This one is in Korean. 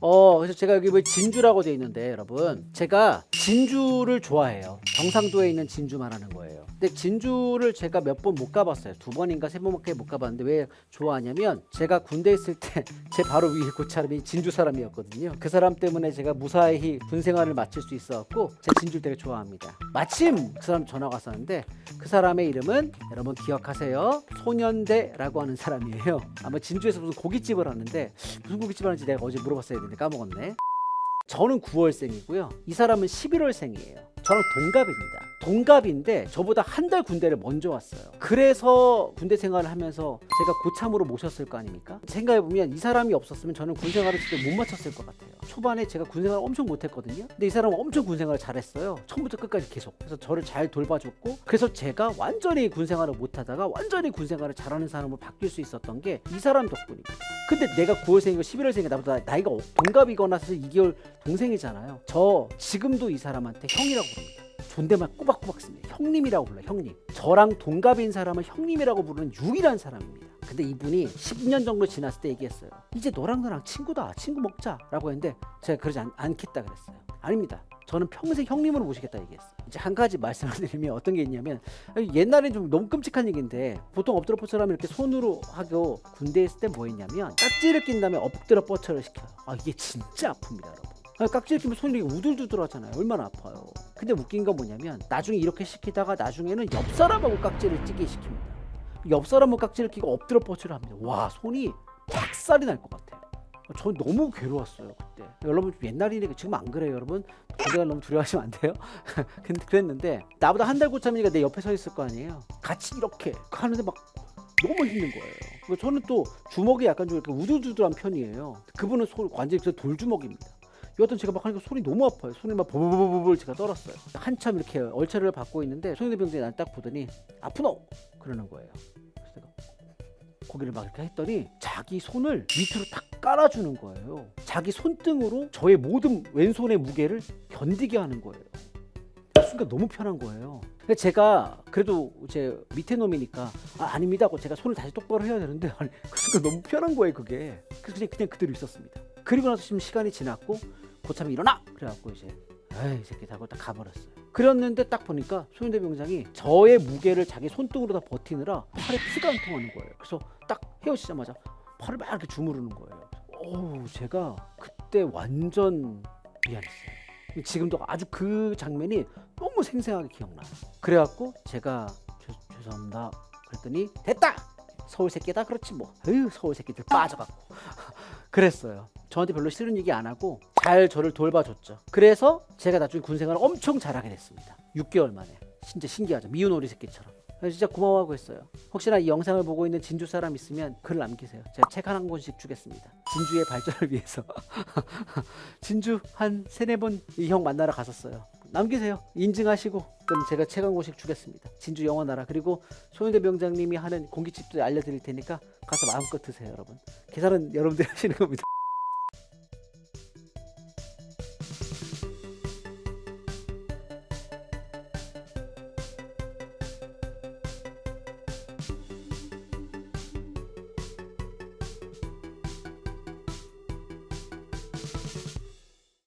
어, 그래서 제가 여기 뭐 진주라고 돼 있는데 여러분, 제가 진주를 좋아해요. 경상도에 있는 진주 말하는 거예요. 근데 진주를 제가 몇 번 못 가봤어요. 두 번인가 세 번밖에 못 가봤는데 왜 좋아하냐면 제가 군대 있을 때 제 바로 위에 그 사람이 진주 사람이었거든요. 그 사람 때문에 제가 무사히 군 생활을 마칠 수 있어갖고 제 진주 되게 좋아합니다. 마침 그 사람 전화가 왔었는데 그 사람의 이름은 여러분 기억하세요. 소년대라고 하는 사람이에요. 아마 진주에서 무슨 고깃집을 하는데 무슨 고깃집 하는지 내가 어제 물어봤어야 되는데 까먹었네. 저는 9월생이고요. 이 사람은 11월생이에요. 저는 동갑입니다. 동갑인데 저보다 한 달 군대를 먼저 왔어요. 그래서 군대 생활을 하면서 제가 고참으로 모셨을 거 아닙니까? 생각해 보면 이 사람이 없었으면 저는 군 생활을 진짜 못 마쳤을 것 같아요. 초반에 제가 군 생활을 엄청 못했거든요. 근데 이 사람은 엄청 군 생활을 잘했어요. 처음부터 끝까지 계속. 그래서 저를 잘 돌봐줬고 그래서 제가 완전히 군 생활을 못하다가 완전히 군 생활을 잘하는 사람으로 바뀔 수 있었던 게 이 사람 덕분입니다. 근데 내가 9월생이고 11월생이 나보다 나이가 동갑이거나 해서 2개월 동생이잖아요. 저 지금도 이 사람한테 형이라고 부릅니다. 존댓말 꼬박꼬박 씁니다. 형님이라고 불러요. 형님. 저랑 동갑인 사람을 형님이라고 부르는 유일한 사람입니다. 근데 이분이 10년 정도 지났을 때 얘기했어요. 이제 너랑 나랑 친구다. 친구 먹자라고 했는데 제가 그러지 않, 않겠다 그랬어요. 아닙니다. 저는 평생 형님으로 모시겠다 얘기했어요. 이제 한 가지 말씀을 드리면 어떤 게 있냐면 옛날엔 좀 너무 끔찍한 얘기인데 보통 엎드려 뻗쳐라면 이렇게 손으로 하고 군대에 있을 때 뭐 했냐면 깍지를 낀 다음에 엎드려 뻗쳐를 시켜요. 아 이게 진짜 아픕니다 여러분. 깍지를 끼면 손이 우들두들 하잖아요. 얼마나 아파요. 근데 웃긴 건 뭐냐면 나중에 이렇게 시키다가 나중에는 옆 사람하고 깍지를 끼게 시킵니다. 옆 사람하고 깍지를 끼고 엎드려 뻗쳐를 합니다. 와 손이 박살이 날 것 같아요. 전 너무 괴로웠어요 그때. 여러분 좀 옛날이니까 지금 안 그래요 여러분. 군대가 너무 두려워하시면 안 돼요. 근데 그랬는데 나보다 한 달 고참이니까 내 옆에 서 있을 거 아니에요. 같이 이렇게 하는데 막 너무 힘든 거예요. 저는 또 주먹이 약간 좀 이렇게 우두두두한 편이에요. 그분은 손 그냥 돌주먹입니다. 여하튼 제가 막 하니까 손이 너무 아파요. 손이 막 버버버버버 제가 떨었어요. 한참 이렇게 얼차려를 받고 있는데 소년대병들이 난 딱 보더니 아프노 그러는 거예요. 그래서 내가 고개를 막 이렇게 했더니 자기 손을 밑으로 딱 깔아주는 거예요. 자기 손등으로 저의 모든 왼손의 무게를 견디게 하는 거예요. 그 순간 너무 편한 거예요. 제가 그래도 제 밑에 놈이니까 아, 아닙니다 하고 제가 손을 다시 똑바로 해야 되는데 아니, 그 순간 너무 편한 거예요 그게. 그래서 그냥, 그냥 그대로 있었습니다. 그리고 나서 지금 시간이 지났고 고참이 일어나 그래갖고 이제 에이 이 새끼 하고 딱 가버렸어요. 그랬는데 딱 보니까 소윤대 병장이 저의 무게를 자기 손등으로 다 버티느라 팔에 피가 안 통하는 거예요. 그래서 딱 헤어지자마자 팔을 막 이렇게 주무르는 거예요. 오 제가 그때 완전 미안했어요. 지금도 아주 그 장면이 너무 생생하게 기억나요. 그래갖고 제가 죄, 죄송합니다. 그랬더니 됐다. 서울 새끼다 그렇지 뭐. 에휴 서울 새끼들 빠져갖고 그랬어요. 저한테 별로 싫은 얘기 안 하고 잘 저를 돌봐줬죠. 그래서 제가 나중에 군 생활을 엄청 잘하게 됐습니다. 6개월 만에. 진짜 신기하죠. 미운 오리 새끼처럼. 진짜 고마워하고 있어요. 혹시나 이 영상을 보고 있는 진주 사람 있으면 글 남기세요. 제가 책 한 권씩 주겠습니다. 진주의 발전을 위해서. 진주 한 세네 번 이 형 만나러 갔었어요. 남기세요. 인증하시고 그럼 제가 책 한 권씩 주겠습니다. 진주 영원하라. 그리고 소윤대 병장님이 하는 공깃집도 알려드릴 테니까 가서 마음껏 드세요, 여러분. 계산은 여러분들이 하시는 겁니다.